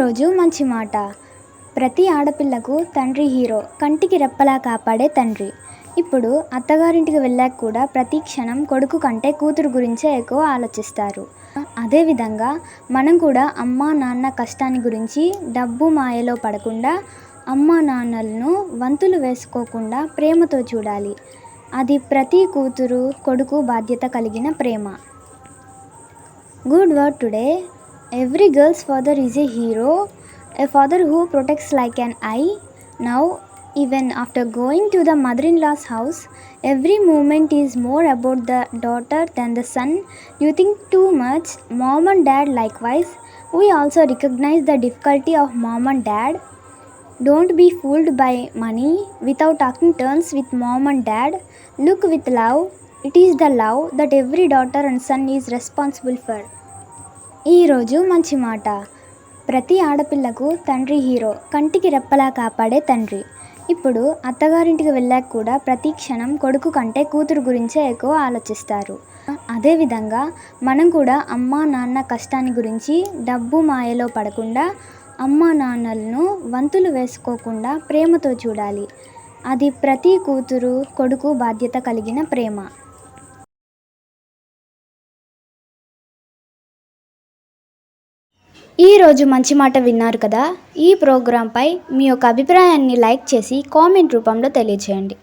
ఈరోజు మంచి మాట. ప్రతి ఆడపిల్లకు తండ్రి హీరో కంటికి రెప్పలా కాపాడే తండ్రి. ఇప్పుడు అత్తగారింటికి వెళ్ళాక కూడా ప్రతి క్షణం కొడుకు కంటే కూతురు గురించే ఎక్కువ ఆలోచిస్తారు. అదేవిధంగా మనం కూడా అమ్మా నాన్న కష్టాన్ని గురించి డబ్బు మాయలో పడకుండా అమ్మ నాన్నలను వంతులు వేసుకోకుండా ప్రేమతో చూడాలి. అది ప్రతి కూతురు కొడుకు బాధ్యత కలిగిన ప్రేమ. Good word today. Every girl's father is a hero, a father who protects like an eye. Now, even after going to the mother in law's house, every moment is more about the daughter than the son. You think too much, mom and dad likewise. We also recognize the difficulty of mom and dad. Don't be fooled by money without talking terms with mom and dad. Look with love. It is the love that every daughter and son is responsible for. ఈరోజు మంచి మాట. ప్రతి ఆడపిల్లకు తండ్రి hero కంటికి రెప్పలా కాపాడే తండ్రి. ఇప్పుడు అత్తగారింటికి వెళ్ళాక కూడా ప్రతి క్షణం కొడుకు కంటే కూతురు గురించే ఎక్కువ ఆలోచిస్తారు. అదేవిధంగా మనం కూడా అమ్మా నాన్న కష్టాన్ని గురించి డబ్బు మాయలో పడకుండా అమ్మ నాన్నలను వంతులు వేసుకోకుండా ప్రేమతో చూడాలి. అది ప్రతి కూతురు కొడుకు బాధ్యత కలిగిన ప్రేమ. ఈరోజు మంచి మాట విన్నారు కదా? ఈ ప్రోగ్రాంపై మీ యొక్క అభిప్రాయాన్ని లైక్ చేసి కామెంట్ రూపంలో తెలియచేయండి.